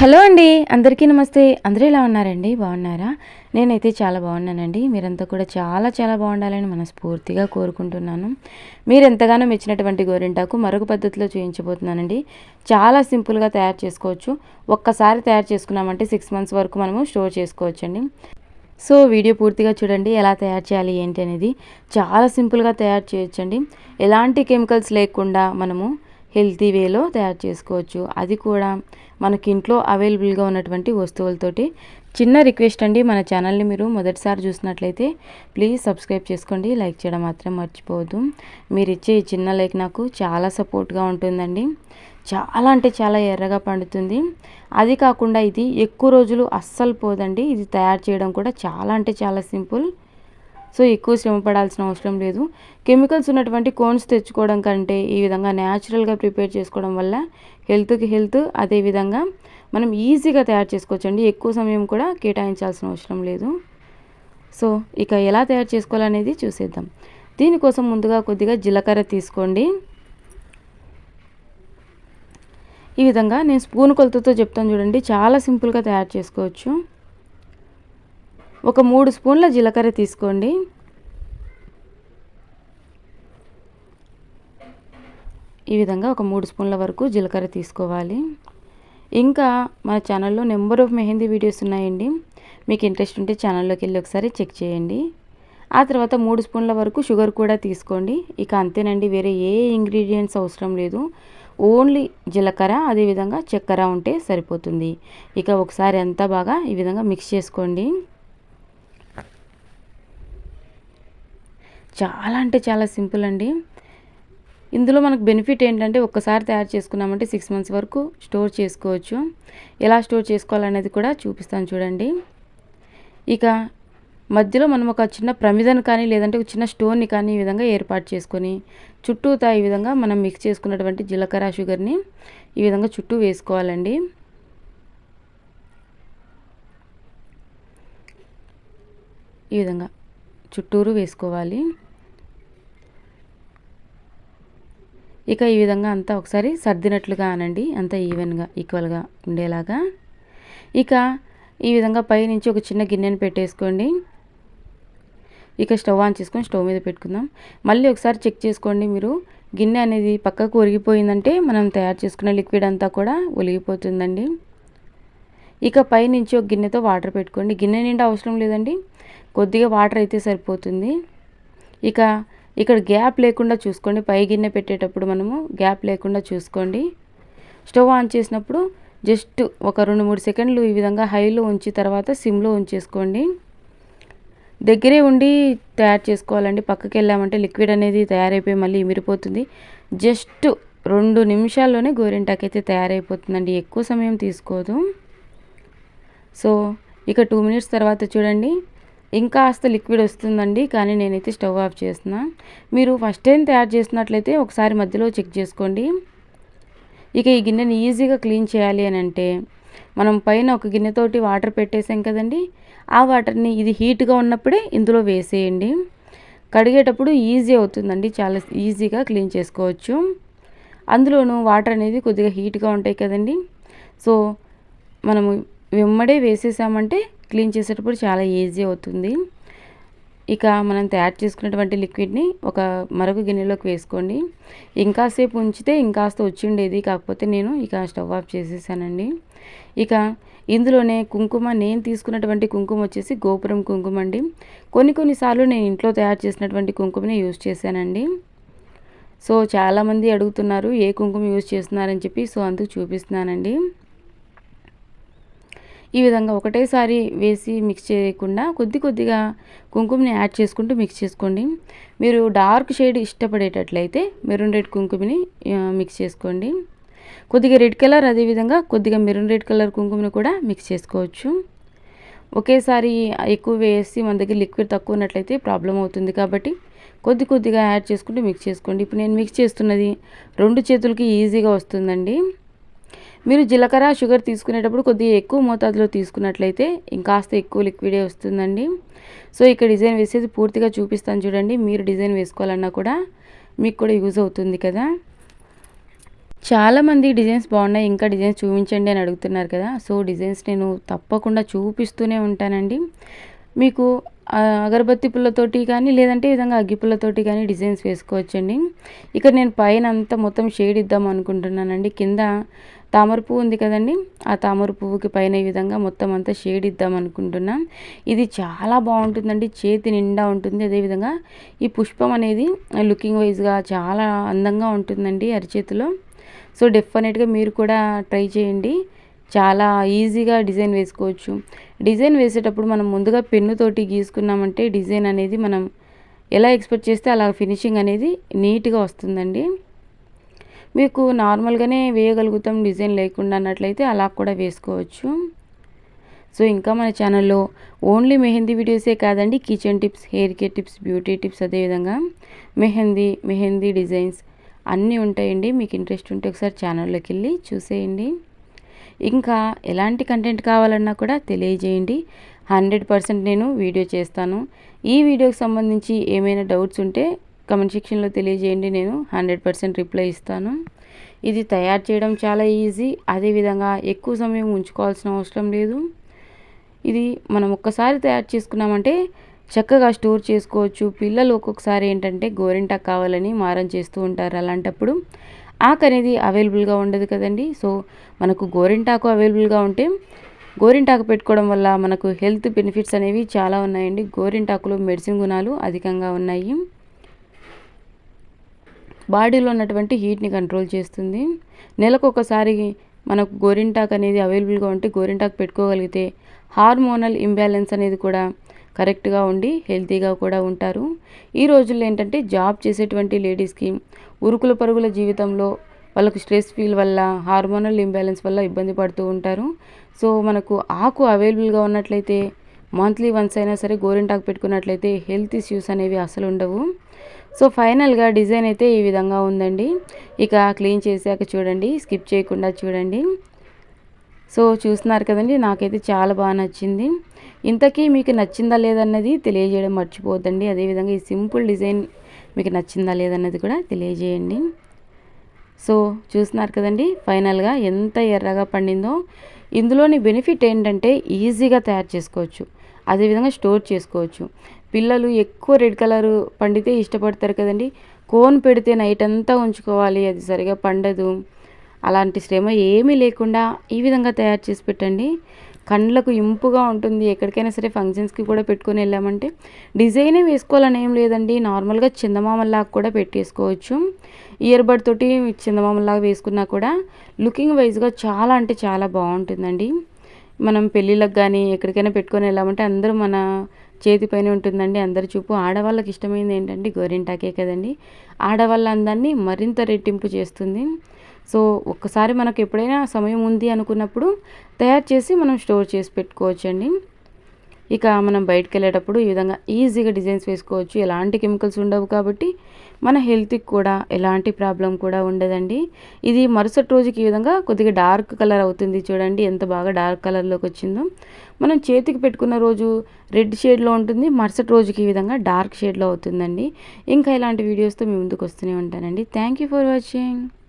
Hello అండి అందరికీ నమస్తే. అందరూ ఎలా ఉన్నారండి? బాగున్నారా? నేనైతే చాలా బాగున్నానండి. మీరంతా కూడా చాలా చాలా బాగుండాలని మనస్ఫూర్తిగా కోరుకుంటున్నాను. మీరు ఎంతగానో మెచ్చినటువంటి గోరింటాకు మరొక పద్ధతిలో చూపించబోతున్నానండి చాలా సింపుల్గా తయారు చేసుకోవచ్చు. ఒక్కసారి తయారు చేసుకున్నామంటే సిక్స్ మంత్స్ వరకు మనము స్టోర్ చేసుకోవచ్చండి. సో వీడియో పూర్తిగా చూడండి. ఎలా తయారు చేయాలి ఏంటి అనేది చాలా సింపుల్గా తయారు చేయొచ్చండి. ఎలాంటి కెమికల్స్ లేకుండా మనము హెల్తీ వేలో తయారు చేసుకోవచ్చు. అది కూడా మనకి ఇంట్లో అవైలబుల్గా ఉన్నటువంటి వస్తువులతోటి. చిన్న రిక్వెస్ట్ అండి మన ఛానల్ని మీరు మొదటిసారి చూసినట్లయితే ప్లీజ్ సబ్స్క్రైబ్ చేసుకోండి లైక్ చేయడం మాత్రం మర్చిపోవద్దు. మీరు ఇచ్చే ఈ చిన్న లైక్ నాకు చాలా సపోర్ట్గా ఉంటుందండి. చాలా అంటే చాలా ఎర్రగా పండుతుంది. అది కాకుండా ఇది ఎక్కువ రోజులు అస్సలు పోదండి. ఇది తయారు చేయడం కూడా చాలా అంటే చాలా సింపుల్. సో ఎక్కువ శ్రమ పడాల్సిన అవసరం లేదు. కెమికల్స్ ఉన్నటువంటి కోన్స్ తెచ్చుకోవడం కంటే ఈ విధంగా న్యాచురల్గా ప్రిపేర్ చేసుకోవడం వల్ల హెల్త్కి హెల్త్ అదేవిధంగా మనం ఈజీగా తయారు చేసుకోవచ్చండి. ఎక్కువ సమయం కూడా కేటాయించాల్సిన అవసరం లేదు. సో ఇక ఎలా తయారు చేసుకోవాలనేది చూసేద్దాం. దీనికోసం ముందుగా కొద్దిగా జీలకర్ర తీసుకోండి. ఈ విధంగా నేను స్పూన్ కొలతతో చెప్తాను చూడండి. చాలా సింపుల్గా తయారు చేసుకోవచ్చు. ఒక మూడు స్పూన్ల జీలకర్ర తీసుకోండి. ఈ విధంగా ఒక మూడు స్పూన్ల వరకు జీలకర్ర తీసుకోవాలి. ఇంకా మన ఛానల్లో నెంబర్ ఆఫ్ మెహందీ వీడియోస్ ఉన్నాయండి. మీకు ఇంట్రెస్ట్ ఉంటే ఛానల్లోకి వెళ్ళి ఒకసారి చెక్ చేయండి. ఆ తర్వాత మూడు స్పూన్ల వరకు షుగర్ కూడా తీసుకోండి. ఇక అంతేనండి వేరే ఏ ఇంగ్రీడియంట్స్ అవసరం లేదు. ఓన్లీ జీలకర్ర అదేవిధంగా చక్కెర ఉంటే సరిపోతుంది. ఇక ఒకసారి అంతా బాగా ఈ విధంగా మిక్స్ చేసుకోండి. చాలా అంటే చాలా సింపుల్ అండి. ఇందులో మనకు బెనిఫిట్ ఏంటంటే ఒక్కసారి తయారు చేసుకున్నామంటే సిక్స్ మంత్స్ వరకు స్టోర్ చేసుకోవచ్చు. ఎలా స్టోర్ చేసుకోవాలనేది కూడా చూపిస్తాను చూడండి. ఇక మధ్యలో మనం ఒక చిన్న ప్రమిదను కానీ లేదంటే ఒక చిన్న స్టోన్ని కానీ ఈ విధంగా ఏర్పాటు చేసుకొని చుట్టూతా ఈ విధంగా మనం మిక్స్ చేసుకున్నటువంటి జీలకర్ర షుగర్ని ఈ విధంగా చుట్టూ వేసుకోవాలండి. ఈ విధంగా చుట్టూరు వేసుకోవాలి. ఇక ఈ విధంగా అంతా ఒకసారి సర్దినట్లుగా అనండి. అంతా ఈవెన్గా ఈక్వల్గా ఉండేలాగా. ఇక ఈ విధంగా పైనుంచి ఒక చిన్న గిన్నెను పెట్టేసుకోండి. ఇక స్టవ్ ఆన్ చేసుకొని స్టవ్ మీద పెట్టుకుందాం. మళ్ళీ ఒకసారి చెక్ చేసుకోండి మీరు. గిన్నె అనేది పక్కకు ఒరిగిపోయిందంటే మనం తయారు చేసుకున్న లిక్విడ్ అంతా కూడా ఒలిగిపోతుందండి. ఇక పైనుంచి ఒక గిన్నెతో వాటర్ పెట్టుకోండి. గిన్నె నిండా అవసరం లేదండి. కొద్దిగా వాటర్ అయితే సరిపోతుంది. ఇక ఇక్కడ గ్యాప్ లేకుండా చూసుకోండి. పై గిన్నె పెట్టేటప్పుడు మనము గ్యాప్ లేకుండా చూసుకోండి. స్టవ్ ఆన్ చేసినప్పుడు జస్ట్ ఒక రెండు మూడు సెకండ్లు ఈ విధంగా హైలో ఉంచి తర్వాత సిమ్లో ఉంచేసుకోండి. దగ్గరే ఉండి తయారు చేసుకోవాలండి. పక్కకి వెళ్ళామంటే లిక్విడ్ అనేది తయారైపోయి మళ్ళీ ఇమిరిపోతుంది. జస్ట్ రెండు నిమిషాల్లోనే గోరింటాకు అయితే తయారైపోతుందండి. ఎక్కువ సమయం తీసుకోదు. సో ఇక టూ మినిట్స్ తర్వాత చూడండి. ఇంకాస్త లిక్విడ్ వస్తుందండి కానీ నేనైతే స్టవ్ ఆఫ్ చేస్తున్నా. మీరు ఫస్ట్ టైం తయారు చేసినట్లయితే ఒకసారి మధ్యలో చెక్ చేసుకోండి. ఇక ఈ గిన్నెని ఈజీగా క్లీన్ చేయాలి అని అంటే మనం పైన ఒక గిన్నెతోటి వాటర్ పెట్టేసాం కదండి ఆ వాటర్ని ఇది హీట్గా ఉన్నప్పుడే ఇందులో వేసేయండి. కడిగేటప్పుడు ఈజీ అవుతుందండి చాలా ఈజీగా క్లీన్ చేసుకోవచ్చు. అందులోనూ వాటర్ అనేది కొద్దిగా హీట్గా ఉంటాయి కదండి. సో మనము వెమ్మడే వేసేసామంటే క్లీన్ చేసేటప్పుడు చాలా ఈజీ అవుతుంది. ఇక మనం తయారు చేసుకున్నటువంటి లిక్విడ్ని ఒక మరొక గిన్నెలోకి వేసుకోండి. ఇంకాసేపు ఉంచితే ఇంకాస్త వచ్చిండేది కాకపోతే నేను ఇక స్టవ్ ఆఫ్ చేసేసానండి. ఇక ఇందులోనే కుంకుమ నేను తీసుకున్నటువంటి కుంకుమ వచ్చేసి గోపురం కుంకుమ అండి. కొన్ని కొన్నిసార్లు నేను ఇంట్లో తయారు చేసినటువంటి కుంకుమని యూజ్ చేశానండి. సో చాలామంది అడుగుతున్నారు ఏ కుంకుమ యూజ్ చేస్తున్నారని చెప్పి? సో అందుకు చూపిస్తున్నానండి. ఈ విధంగా ఒకటేసారి వేసి మిక్స్ చేయకుండా కొద్ది కొద్దిగా కుంకుమని యాడ్ చేసుకుంటూ మిక్స్ చేసుకోండి. మీరు డార్క్ షేడ్ ఇష్టపడేటట్లయితే మెరూన్ రెడ్ కుంకుమని మిక్స్ చేసుకోండి. కొద్దిగా రెడ్ కలర్ అదేవిధంగా కొద్దిగా మెరూన్ రెడ్ కలర్ కుంకుమని కూడా మిక్స్ చేసుకోవచ్చు. ఒకేసారి ఎక్కువ వేసి మన దగ్గర లిక్విడ్ తక్కువ ఉన్నట్లయితే ప్రాబ్లం అవుతుంది కాబట్టి కొద్ది కొద్దిగా యాడ్ చేసుకుంటూ మిక్స్ చేసుకోండి. ఇప్పుడు నేను మిక్స్ చేస్తున్నది రెండు చేతులకి ఈజీగా వస్తుందండి. మీరు జీలకర్ర షుగర్ తీసుకునేటప్పుడు కొద్దిగా ఎక్కువ మోతాదులో తీసుకున్నట్లయితే ఇంకాస్త ఎక్కువ లిక్విడే వస్తుందండి. సో ఇక్కడ డిజైన్ వేసేది పూర్తిగా చూపిస్తాను చూడండి. మీరు డిజైన్ వేసుకోవాలన్నా కూడా మీకు కూడా యూజ్ అవుతుంది కదా. చాలామంది డిజైన్స్ బాగున్నాయి ఇంకా డిజైన్స్ చూపించండి అని అడుగుతున్నారు కదా. సో డిజైన్స్ నేను తప్పకుండా చూపిస్తూనే ఉంటానండి. మీకు అగరబత్తి పుల్లతోటి కానీ లేదంటే ఈ విధంగా అగ్గి పుల్లతోటి కానీ డిజైన్స్ వేసుకోవచ్చండి. ఇక్కడ నేను పైన అంతా మొత్తం షేడ్ ఇద్దాం అనుకుంటున్నానండి. కింద తామర పువ్వు ఉంది కదండి. ఆ తామర పువ్వుకి పైన ఈ విధంగా మొత్తం అంతా షేడ్ ఇద్దాం అనుకుంటున్నాం. ఇది చాలా బాగుంటుందండి. చేతి నిండా ఉంటుంది. అదేవిధంగా ఈ పుష్పం అనేది లుకింగ్ వైజ్గా చాలా అందంగా ఉంటుందండి అరిచేతిలో. సో డెఫినెట్గా మీరు కూడా ట్రై చేయండి. చాలా ఈజీగా డిజైన్ వేసుకోవచ్చు. డిజైన్ వేసేటప్పుడు మనం ముందుగా పెన్నుతోటి గీసుకున్నామంటే డిజైన్ అనేది మనం ఎలా ఎక్స్పెక్ట్ చేస్తే అలా ఫినిషింగ్ అనేది నీట్గా వస్తుందండి. మీకు నార్మల్గానే వేయగలుగుతాం డిజైన్ లేకుండా అన్నట్లయితే అలా కూడా వేసుకోవచ్చు. సో ఇంకా మన ఛానల్లో ఓన్లీ మెహందీ వీడియోసే కాదండి kitchen tips hair care tips beauty tips అదేవిధంగా మెహందీ మెహందీ డిజైన్స్ అన్నీ ఉంటాయండి. మీకు ఇంట్రెస్ట్ ఉంటే ఒకసారి ఛానల్లోకి వెళ్ళి చూసేయండి. ఇంకా ఎలాంటి కంటెంట్ కావాలన్నా కూడా తెలియజేయండి. హండ్రెడ్ పర్సెంట్ నేను వీడియో చేస్తాను. ఈ వీడియోకి సంబంధించి ఏమైనా డౌట్స్ ఉంటే కమెంట్ సెక్షన్లో తెలియజేయండి. నేను హండ్రెడ్ పర్సెంట్ రిప్లై ఇస్తాను. ఇది తయారు చేయడం చాలా ఈజీ. అదేవిధంగా ఎక్కువ సమయం ఉంచుకోవాల్సిన అవసరం లేదు. ఇది మనం ఒక్కసారి తయారు చేసుకున్నామంటే చక్కగా స్టోర్ చేసుకోవచ్చు. పిల్లలు ఒక్కొక్కసారి ఏంటంటే గోరింటాకు కావాలని మారం చేస్తూ ఉంటారు అలాంటప్పుడు. ఆకు అనేది అవైలబుల్గా ఉండదు కదండి. సో మనకు గోరింటాకు అవైలబుల్గా ఉంటే గోరింటాకు పెట్టుకోవడం వల్ల మనకు హెల్త్ బెనిఫిట్స్ అనేవి చాలా ఉన్నాయండి. గోరింటాకులో మెడిసిన్ గుణాలు అధికంగా ఉన్నాయి. బాడీలో ఉన్నటువంటి హీట్ని కంట్రోల్ చేస్తుంది. నెలకు ఒకసారి మనకు గోరింటాకు అనేది అవైలబుల్గా ఉంటే గోరింటాకు పెట్టుకోగలిగితే హార్మోనల్ ఇంబ్యాలెన్స్ అనేది కూడా కరెక్ట్గా ఉండి హెల్తీగా కూడా ఉంటారు. ఈ రోజుల్లో ఏంటంటే జాబ్ చేసేటువంటి లేడీస్కి ఉరుకుల పరుగుల జీవితంలో వాళ్ళకు స్ట్రెస్ ఫీల్ వల్ల హార్మోనల్ ఇంబ్యాలెన్స్ వల్ల ఇబ్బంది పడుతూ ఉంటారు. సో మనకు ఆకు అవైలబుల్గా ఉన్నట్లయితే మంత్లీ వన్స్ అయినా సరే గోరింటాకు పెట్టుకున్నట్లయితే హెల్త్ ఇష్యూస్ అనేవి అసలు ఉండవు. సో ఫైనల్గా డిజైన్ అయితే ఈ విధంగా ఉందండి. ఇక క్లీన్ చేశాక చూడండి స్కిప్ చేయకుండా చూడండి. సో చూస్తున్నారు కదండి నాకైతే చాలా బాగా నచ్చింది. ఇంతకీ మీకు నచ్చిందా లేదన్నది తెలియజేయడం మర్చిపోద్దండి అదేవిధంగా ఈ సింపుల్ డిజైన్ మీకు నచ్చిందా లేదన్నది కూడా తెలియజేయండి. సో చూస్తున్నారు కదండి ఫైనల్గా ఎంత ఎర్రగా పండిందో. ఇందులోని బెనిఫిట్ ఏంటంటే ఈజీగా తయారు చేసుకోవచ్చు. అదేవిధంగా స్టోర్ చేసుకోవచ్చు. పిల్లలు ఎక్కువ రెడ్ కలర్ పండితే ఇష్టపడతారు కదండి. కోన్ పెడితే నైట్ అంతా ఉంచుకోవాలి అది సరిగా పండదు. అలాంటి శ్రమ ఏమీ లేకుండా ఈ విధంగా తయారు చేసి పెట్టండి. కళ్ళకు ఇంపుగా ఉంటుంది. ఎక్కడికైనా సరే ఫంక్షన్స్కి కూడా పెట్టుకొని వెళ్ళామంటే డిజైనే వేసుకోవాలని ఏం లేదండి. నార్మల్గా చందమామలాగా కూడా పెట్టేసుకోవచ్చు. ఇయర్ బడ్ తోటి చందమామలాగా వేసుకున్నా కూడా లుకింగ్ వైజ్గా చాలా అంటే చాలా బాగుంటుందండి. మనం పెళ్ళిళ్ళకి కానీ ఎక్కడికైనా పెట్టుకొని వెళ్ళామంటే అందరూ మన చేతిపైన ఉంటుందండి. అందరి చూపు. ఆడవాళ్ళకి ఇష్టమైంది ఏంటంటే గోరింటాకే కదండి. ఆడవాళ్ళ అందాన్ని మరింత రెట్టింపు చేస్తుంది. సో ఒక్కసారి మనకు ఎప్పుడైనా సమయం ఉంది అనుకున్నప్పుడు తయారు చేసి మనం స్టోర్ చేసి పెట్టుకోవచ్చండి. ఇక మనం బయటకు వెళ్ళేటప్పుడు ఈ విధంగా ఈజీగా డిజైన్స్ వేసుకోవచ్చు. ఎలాంటి కెమికల్స్ ఉండవు కాబట్టి మన హెల్త్కి కూడా ఎలాంటి ప్రాబ్లం కూడా ఉండదండి. ఇది మరుసటి రోజుకి ఈ విధంగా కొద్దిగా డార్క్ కలర్ అవుతుంది చూడండి. ఎంత బాగా డార్క్ కలర్లోకి వచ్చిందో. మనం చేతికి పెట్టుకున్న రోజు రెడ్ షేడ్లో ఉంటుంది. మరుసటి రోజుకి ఈ విధంగా డార్క్ షేడ్లో అవుతుందండి. ఇంకా ఇలాంటి వీడియోస్తో మీ ముందుకు వస్తూనే ఉంటానండి. Thank you for watching.